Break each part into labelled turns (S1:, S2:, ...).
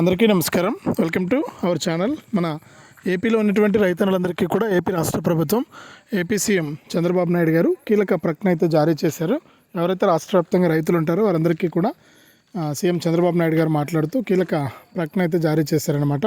S1: అందరికీ నమస్కారం. Welcome to our channel మన ఏపీలో ఉన్నటువంటి రైతన్నులందరికీ కూడా ఏపీ రాష్ట్ర ప్రభుత్వం ఏపీ సీఎం చంద్రబాబు నాయుడు గారు కీలక ప్రకటన అయితే జారీ చేశారు. ఎవరైతే రాష్ట్ర వ్యాప్తంగా రైతులు ఉంటారో వారందరికీ కూడా సీఎం చంద్రబాబు నాయుడు గారు మాట్లాడుతూ కీలక ప్రకటన అయితే జారీ చేశారనమాట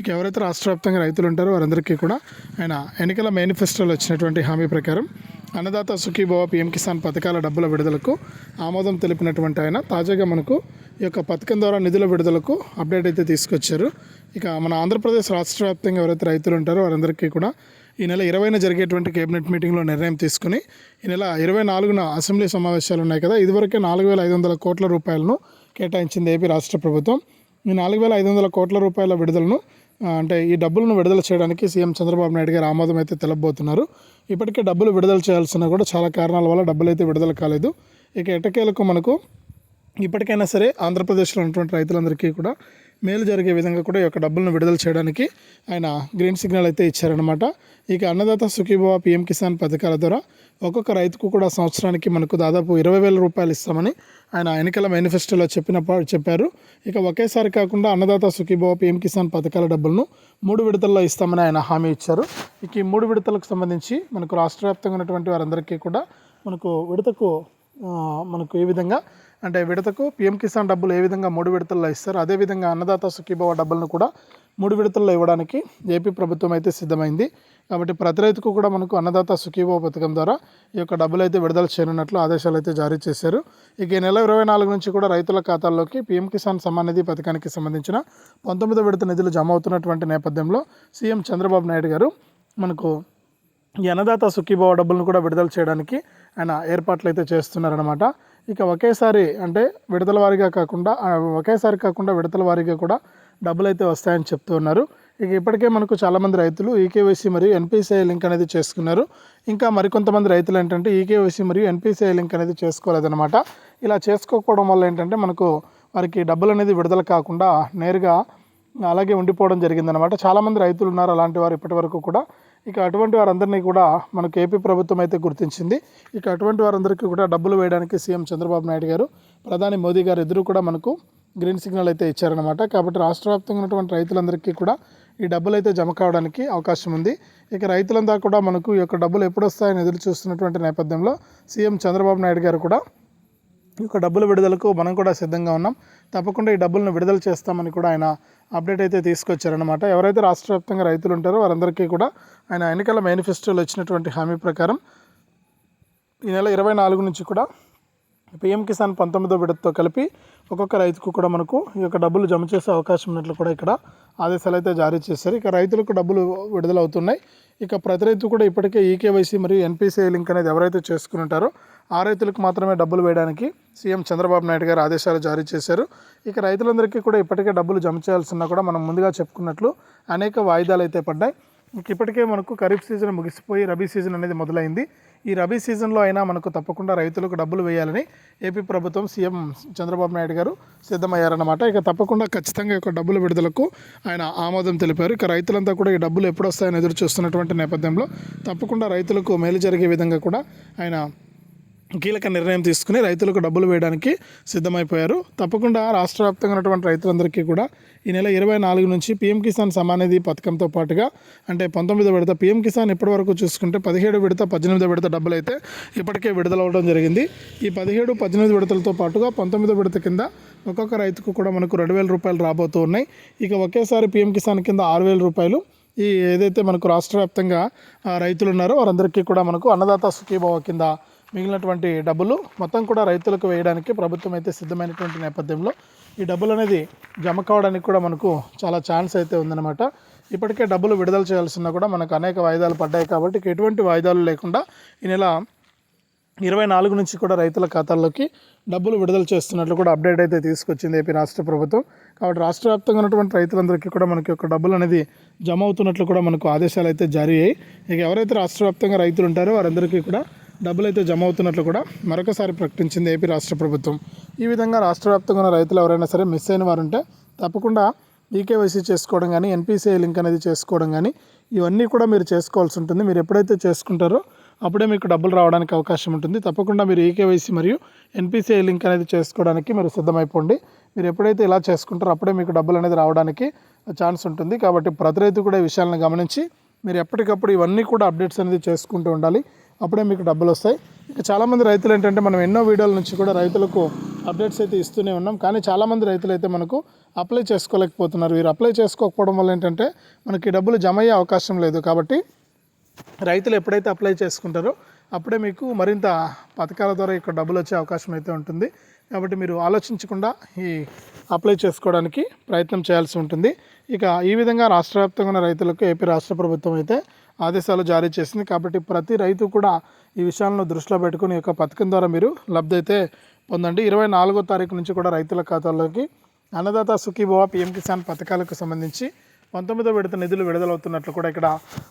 S1: ఇక ఎవరైతే రాష్ట్ర వ్యాప్తంగా రైతులు ఉంటారో వారందరికీ కూడా ఆయన ఎన్నికల మేనిఫెస్టోలో వచ్చినటువంటి హామీ ప్రకారం అన్నదాత సుఖీభవ పిఎం కిసాన్ పథకాల డబ్బుల విడుదలకు ఆమోదం తెలిపినటువంటి ఆయన తాజాగా మనకు ఈ యొక్క పథకం ద్వారా నిధుల విడుదలకు అప్డేట్ అయితే తీసుకొచ్చారు. ఇక మన ఆంధ్రప్రదేశ్ రాష్ట్ర వ్యాప్తంగా ఎవరైతే రైతులు ఉంటారో వారందరికీ కూడా ఈ నెల ఇరవైన జరిగేటువంటి కేబినెట్ మీటింగ్లో నిర్ణయం తీసుకుని ఈ నెల ఇరవై నాలుగున అసెంబ్లీ సమావేశాలు ఉన్నాయి కదా ఇదివరకే నాలుగు వేల ఐదు వందల కోట్ల రూపాయలను కేటాయించింది ఏపీ రాష్ట్ర ప్రభుత్వం. ఈ నాలుగు వేల ఐదు వందల కోట్ల రూపాయల విడుదలను అంటే ఈ డబ్బులను విడుదల చేయడానికి సీఎం చంద్రబాబు నాయుడు గారు ఆమోదం అయితే తెలబోతున్నారు. ఇప్పటికే డబ్బులు విడుదల చేయాల్సిన కూడా చాలా కారణాల వల్ల డబ్బులు అయితే విడుదల కాలేదు. ఇక ఎటకేలకు మనకు ఇప్పటికైనా సరే ఆంధ్రప్రదేశ్లో ఉన్నటువంటి రైతులందరికీ కూడా మేలు జరిగే విధంగా కూడా ఈ యొక్క డబ్బులను విడుదల చేయడానికి ఆయన గ్రీన్ సిగ్నల్ అయితే ఇచ్చారనమాట ఇక అన్నదాత సుఖీభవ పిఎం కిసాన్ పథకాల ద్వారా ఒక్కొక్క రైతుకు కూడా సంవత్సరానికి మనకు దాదాపు ఇరవై వేల రూపాయలు ఇస్తామని ఆయన ఎన్నికల మేనిఫెస్టోలో చెప్పినప్పుడు చెప్పారు. ఇక ఒకేసారి కాకుండా అన్నదాత సుఖీభవ పిఎం కిసాన్ పథకాల డబ్బులను మూడు విడతల్లో ఇస్తామని ఆయన హామీ ఇచ్చారు. ఇక ఈ మూడు విడతలకు సంబంధించి మనకు రాష్ట్ర వ్యాప్తంగా ఉన్నటువంటి వారందరికీ కూడా మనకు విడతకు మనకు ఏ విధంగా అంటే విడతకు పిఎం కిసాన్ డబ్బులు ఏ విధంగా మూడు విడతల్లో ఇస్తారు? అదేవిధంగా అన్నదాత సుఖీభవ డబ్బులను కూడా మూడు విడతల్లో ఇవ్వడానికి ఏపీ ప్రభుత్వం అయితే సిద్ధమైంది. కాబట్టి ప్రతి రైతుకు కూడా మనకు అన్నదాత సుఖీభవ పథకం ద్వారా ఈ యొక్క డబ్బులు అయితే విడుదల చేయనున్నట్లు ఆదేశాలు అయితే జారీ చేశారు. ఇక ఈ నెల ఇరవై నాలుగు నుంచి కూడా రైతుల ఖాతాల్లోకి పీఎం కిసాన్ సమ్మాన్ నిధి పథకానికి సంబంధించిన పంతొమ్మిదో విడత నిధులు జమ అవుతున్నటువంటి నేపథ్యంలో సీఎం చంద్రబాబు నాయుడు గారు మనకు ఈ అన్నదాత సుఖీభావ డబ్బులను కూడా విడుదల చేయడానికి ఆయన ఏర్పాట్లు అయితే చేస్తున్నారనమాట ఇక ఒకేసారి అంటే విడతల వారీగా కాకుండా ఒకేసారి కాకుండా విడతల వారీగా కూడా డబ్బులు అయితే వస్తాయని చెప్తూ ఉన్నారు. ఇక ఇప్పటికే మనకు చాలామంది రైతులు ఈకేవైసీ మరియు ఎన్పిసిఐ లింక్ అనేది చేసుకున్నారు. ఇంకా మరికొంతమంది రైతులు ఏంటంటే ఈకేవైసీ మరియు ఎన్పిసిఐ లింక్ అనేది చేసుకోలేదన్నమాట. ఇలా చేసుకోకపోవడం వల్ల ఏంటంటే మనకు వారికి డబ్బులు అనేది విడుదల కాకుండా నేరుగా అలాగే ఉండిపోవడం జరిగిందనమాట చాలామంది రైతులు ఉన్నారు అలాంటి వారు ఇప్పటి వరకు కూడా. ఇక అటువంటి వారందరినీ కూడా మనకు ఏపీ ప్రభుత్వం అయితే గుర్తించింది. ఇక అటువంటి వారందరికీ కూడా డబ్బులు వేయడానికి సీఎం చంద్రబాబు నాయుడు గారు ప్రధాని మోదీ గారు ఎదురు కూడా మనకు గ్రీన్ సిగ్నల్ అయితే ఇచ్చారనమాట కాబట్టి రాష్ట్ర వ్యాప్తంగా ఉన్నటువంటి రైతులందరికీ కూడా ఈ డబ్బులు అయితే జమ కావడానికి అవకాశం ఉంది. ఇక రైతులంతా కూడా మనకు ఈ యొక్క డబ్బులు ఎప్పుడు వస్తాయని ఎదురు చూస్తున్నటువంటి నేపథ్యంలో సీఎం చంద్రబాబు నాయుడు గారు కూడా ఈ యొక్క డబ్బుల విడుదలకు మనం కూడా సిద్ధంగా ఉన్నాం. తప్పకుండా ఈ డబ్బులను విడుదల చేస్తామని కూడా ఆయన అప్డేట్ అయితే తీసుకొచ్చారనమాట ఎవరైతే రాష్ట్ర వ్యాప్తంగా రైతులు ఉంటారో వారందరికీ కూడా ఆయన ఎన్నికల మేనిఫెస్టోలో ఇచ్చినటువంటి హామీ ప్రకారం ఈ నెల ఇరవై నాలుగు నుంచి కూడా పిఎం కిసాన్ పంతొమ్మిదో విడతతో కలిపి ఒక్కొక్క రైతుకు కూడా మనకు ఈ యొక్క డబ్బులు జమ చేసే అవకాశం ఉన్నట్లు కూడా ఇక్కడ ఆదేశాలు అయితే జారీ చేశారు. ఇక రైతులకు డబ్బులు విడుదలవుతున్నాయి. ఇక ప్రతి రైతు కూడా ఇప్పటికే ఈకేవైసీ మరియు ఎన్పిసిఐ లింక్ అనేది ఎవరైతే చేసుకుని ఉంటారో ఆ రైతులకు మాత్రమే డబ్బులు వేయడానికి సీఎం చంద్రబాబు నాయుడు గారు ఆదేశాలు జారీ చేశారు. ఇక రైతులందరికీ కూడా ఇప్పటికే డబ్బులు జమ చేయాల్సిన కూడా మనం ముందుగా చెప్పుకున్నట్లు అనేక వాయిదాలు అయితే పడ్డాయి. ఇంక ఇప్పటికే మనకు ఖరీఫ్ సీజన్ ముగిసిపోయి రబీ సీజన్ అనేది మొదలైంది. ఈ రబీ సీజన్లో అయినా మనకు తప్పకుండా రైతులకు డబ్బులు వేయాలని ఏపీ ప్రభుత్వం సీఎం చంద్రబాబు నాయుడు గారు సిద్ధమయ్యారన్నమాట. ఇక తప్పకుండా ఖచ్చితంగా యొక్క డబ్బుల విడుదలకు ఆయన ఆమోదం తెలిపారు. ఇక రైతులంతా కూడా ఈ డబ్బులు ఎప్పుడు వస్తాయని ఎదురు చూస్తున్నటువంటి నేపథ్యంలో తప్పకుండా రైతులకు మేలు జరిగే విధంగా కూడా ఆయన కీలక నిర్ణయం తీసుకుని రైతులకు డబ్బులు వేయడానికి సిద్ధమైపోయారు. తప్పకుండా రాష్ట్ర వ్యాప్తంగా ఉన్నటువంటి రైతులందరికీ కూడా ఈ నెల ఇరవై నాలుగు నుంచి పీఎం కిసాన్ సమానిధి పథకంతో పాటుగా అంటే పంతొమ్మిదో విడత పీఎం కిసాన్ ఇప్పటి వరకు చూసుకుంటే పదిహేడు విడత పద్దెనిమిదో విడత డబ్బులు అయితే ఇప్పటికే విడుదల అవ్వడం జరిగింది. ఈ పదిహేడు పద్దెనిమిది విడతలతో పాటుగా పంతొమ్మిదో విడత కింద ఒక్కొక్క రైతుకు కూడా మనకు రెండు వేల రూపాయలు రాబోతూ ఉన్నాయి. ఇక ఒకేసారి పీఎం కిసాన్ కింద ఆరు వేల రూపాయలు ఈ ఏదైతే మనకు రాష్ట్ర వ్యాప్తంగా రైతులు ఉన్నారో వారందరికీ కూడా మనకు అన్నదాత సుఖీభావ కింద మిగిలినటువంటి డబ్బులు మొత్తం కూడా రైతులకు వేయడానికి ప్రభుత్వం అయితే సిద్ధమైనటువంటి నేపథ్యంలో ఈ డబ్బులు అనేది జమ కావడానికి కూడా మనకు చాలా ఛాన్స్ అయితే ఉందన్నమాట. ఇప్పటికే డబ్బులు విడుదల చేయాల్సిన కూడా మనకు అనేక వాయిదాలు పడ్డాయి కాబట్టి ఎటువంటి వాయిదాలు లేకుండా ఈ నెల ఇరవై నాలుగు నుంచి కూడా రైతుల ఖాతాల్లోకి డబ్బులు విడుదల చేస్తున్నట్లు కూడా అప్డేట్ అయితే తీసుకొచ్చింది ఏపీ రాష్ట్ర ప్రభుత్వం. కాబట్టి రాష్ట్ర వ్యాప్తంగా ఉన్నటువంటి రైతులందరికీ కూడా మనకి యొక్క డబ్బులు అనేది జమ అవుతున్నట్లు కూడా మనకు ఆదేశాలు అయితే జారీ అయ్యాయి. ఇక ఎవరైతే రాష్ట్ర వ్యాప్తంగా రైతులు ఉంటారో వారందరికీ కూడా డబ్బులు అయితే జమ అవుతున్నట్లు కూడా మరొకసారి ప్రకటించింది ఏపీ రాష్ట్ర ప్రభుత్వం. ఈ విధంగా రాష్ట్ర వ్యాప్తంగా ఉన్న రైతులు ఎవరైనా సరే మిస్ అయిన వారు ఉంటే తప్పకుండా ఈకేవైసీ చేసుకోవడం కానీ ఎన్పిసిఐ లింక్ అనేది చేసుకోవడం కానీ ఇవన్నీ కూడా మీరు చేసుకోవాల్సి ఉంటుంది. మీరు ఎప్పుడైతే చేసుకుంటారో అప్పుడే మీకు డబ్బులు రావడానికి అవకాశం ఉంటుంది. తప్పకుండా మీరు ఈకేవైసీ మరియు ఎన్పిసిఐ లింక్ అనేది చేసుకోవడానికి మీరు సిద్ధమైపోండి. మీరు ఎప్పుడైతే ఇలా చేసుకుంటారో అప్పుడే మీకు డబ్బులు అనేది రావడానికి ఛాన్స్ ఉంటుంది. కాబట్టి ప్రతి రైతు కూడా ఈ విషయాలను గమనించి మీరు ఎప్పటికప్పుడు ఇవన్నీ కూడా అప్డేట్స్ అనేది చేసుకుంటూ ఉండాలి. అప్పుడే మీకు డబ్బులు వస్తాయి. ఇక చాలామంది రైతులు ఏంటంటే మనం ఎన్నో వీడియోల నుంచి కూడా రైతులకు అప్డేట్స్ అయితే ఇస్తూనే ఉన్నాం. కానీ చాలామంది రైతులు అయితే మనకు అప్లై చేసుకోలేకపోతున్నారు. వీరు అప్లై చేసుకోకపోవడం వల్ల ఏంటంటే మనకి డబ్బులు జమ అయ్యే అవకాశం లేదు. కాబట్టి రైతులు ఎప్పుడైతే అప్లై చేసుకుంటారో అప్పుడే మీకు మరింత పథకాల ద్వారా ఇక్కడ డబ్బులు వచ్చే అవకాశం అయితే ఉంటుంది. కాబట్టి మీరు ఆలోచించకుండా ఈ అప్లై చేసుకోవడానికి ప్రయత్నం చేయాల్సి ఉంటుంది. ఇక ఈ విధంగా రాష్ట్ర వ్యాప్తంగా ఉన్న రైతులకు ఏపీ రాష్ట్ర ప్రభుత్వం అయితే ఆదేశాలు జారీ చేసింది. కాబట్టి ప్రతి రైతు కూడా ఈ విషయాలను దృష్టిలో పెట్టుకుని ఈ యొక్క పథకం ద్వారా మీరు లబ్ధి అయితే పొందండి. ఇరవై నాలుగో తారీఖు నుంచి కూడా రైతుల ఖాతాల్లోకి అన్నదాత సుఖీభవ పిఎం కిసాన్ పథకాలకు సంబంధించి పంతొమ్మిదో విడత నిధులు విడుదలవుతున్నట్లు కూడా ఇక్కడ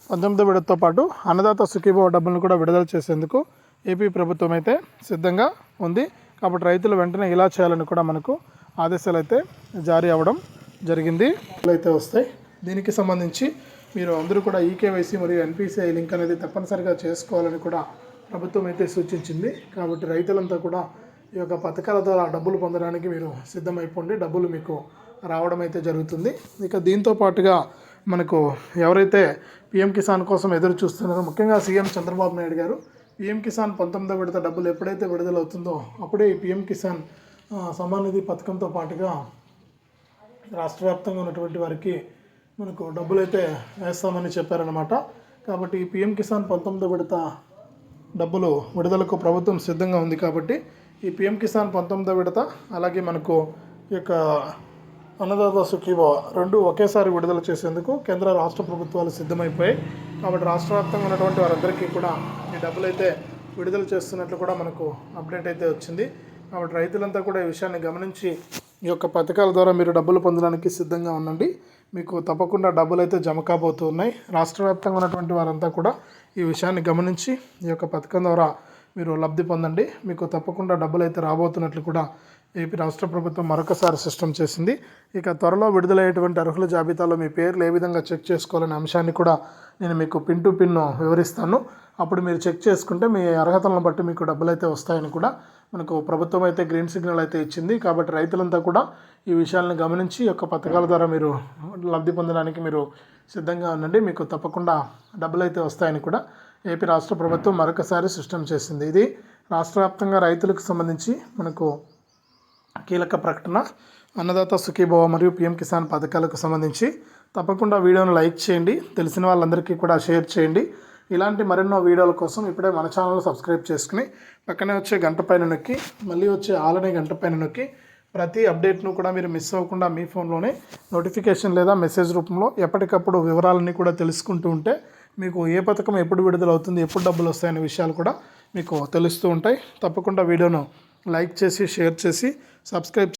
S1: పంతొమ్మిదో విడతతో పాటు అన్నదాత సుఖీభవ డబ్బులను కూడా విడుదల చేసేందుకు ఏపీ ప్రభుత్వం అయితే సిద్ధంగా ఉంది. కాబట్టి రైతులు వెంటనే ఇలా చేయాలని కూడా మనకు ఆదేశాలు అయితే జారీ అవ్వడం జరిగింది. అయితే వస్తాయి. దీనికి సంబంధించి మీరు అందరూ కూడా ఈకేవైసీ మరియు ఎన్పిసిఐ లింక్ అనేది తప్పనిసరిగా చేసుకోవాలని కూడా ప్రభుత్వం అయితే సూచించింది. కాబట్టి రైతులంతా కూడా ఈ యొక్క పథకాల ద్వారా డబ్బులు పొందడానికి మీరు సిద్ధమైపోండి. డబ్బులు మీకు రావడం అయితే జరుగుతుంది. ఇక దీంతో పాటుగా మనకు ఎవరైతే పిఎం కిసాన్ కోసం ఎదురు చూస్తున్నారో ముఖ్యంగా సీఎం చంద్రబాబు నాయుడు గారు పిఎం కిసాన్ పంతొమ్మిదో విడత డబ్బులు ఎప్పుడైతే విడుదలవుతుందో అప్పుడే ఈ పిఎం కిసాన్ సమానిధి నిధి పథకంతో పాటుగా రాష్ట్ర వ్యాప్తంగా ఉన్నటువంటి వారికి మనకు డబ్బులు అయితే వేస్తామని చెప్పారనమాట కాబట్టి ఈ పిఎం కిసాన్ పంతొమ్మిదో విడత డబ్బులు విడుదలకు ప్రభుత్వం సిద్ధంగా ఉంది కాబట్టి ఈ పిఎం కిసాన్ పంతొమ్మిదో విడత అలాగే మనకు ఈ యొక్క అన్నదాత సుఖీభవ రెండు ఒకేసారి విడుదల చేసేందుకు కేంద్ర రాష్ట్ర ప్రభుత్వాలు సిద్ధమైపోయాయి. కాబట్టి రాష్ట్ర వ్యాప్తంగా ఉన్నటువంటి వారందరికీ కూడా ఈ డబ్బులు అయితే విడుదల చేస్తున్నట్లు కూడా మనకు అప్డేట్ అయితే వచ్చింది. కాబట్టి రైతులంతా కూడా ఈ విషయాన్ని గమనించి ఈ యొక్క పథకాల ద్వారా మీరు డబ్బులు పొందడానికి సిద్ధంగా ఉండండి. మీకు తప్పకుండా డబ్బులు అయితే జమ కాబోతున్నాయి రాష్ట్ర వ్యాప్తంగా ఉన్నటువంటి వారంతా కూడా ఈ విషయాన్ని గమనించి ఈ యొక్క పథకం ద్వారా మీరు లబ్ధి పొందండి. మీకు తప్పకుండా డబ్బులు అయితే రాబోతున్నట్లు కూడా ఏపీ రాష్ట్ర ప్రభుత్వం మరొకసారి సిస్టమ్ చేసింది. ఇక త్వరలో విడుదలయ్యేటువంటి అర్హుల జాబితాలో మీ పేర్లు ఏ విధంగా చెక్ చేసుకోవాలనే అంశాన్ని కూడా నేను మీకు పిన్ టు పిన్ వివరిస్తాను. అప్పుడు మీరు చెక్ చేసుకుంటే మీ అర్హతలను బట్టి మీకు డబ్బులు అయితే వస్తాయని కూడా మనకు ప్రభుత్వం అయితే గ్రీన్ సిగ్నల్ అయితే ఇచ్చింది. కాబట్టి రైతులంతా కూడా ఈ విషయాలను గమనించి యొక్క పథకాల ద్వారా మీరు లబ్ధి పొందడానికి మీరు సిద్ధంగా ఉండండి. మీకు తప్పకుండా డబ్బులు అయితే వస్తాయని కూడా ఏపీ రాష్ట్ర ప్రభుత్వం మరొకసారి సిస్టమ్ చేసింది. ఇది రాష్ట్ర వ్యాప్తంగా రైతులకు సంబంధించి మనకు కీలక ప్రకటన. అన్నదాత సుఖీభవ మరియు పిఎం కిసాన్ పథకాలకు సంబంధించి తప్పకుండా వీడియోను లైక్ చేయండి. తెలిసిన వాళ్ళందరికీ కూడా షేర్ చేయండి. ఇలాంటి మరెన్నో వీడియోల కోసం ఇప్పుడే మన ఛానల్ సబ్స్క్రైబ్ చేసుకుని పక్కనే వచ్చే గంట పైన నొక్కి మళ్ళీ వచ్చే ఆలనే గంట పైన నొక్కి ప్రతి అప్డేట్ను కూడా మీరు మిస్ అవ్వకుండా మీ ఫోన్లోనే నోటిఫికేషన్ లేదా మెసేజ్ రూపంలో ఎప్పటికప్పుడు వివరాలన్నీ కూడా తెలుసుకుంటూ ఉంటే మీకు ఏ పథకం ఎప్పుడు విడుదల అవుతుంది ఎప్పుడు డబ్బులు వస్తాయనే విషయాలు కూడా మీకు తెలుస్తూ ఉంటాయి. తప్పకుండా వీడియోను లైక్ చేసి షేర్ చేసి సబ్స్క్రైబ్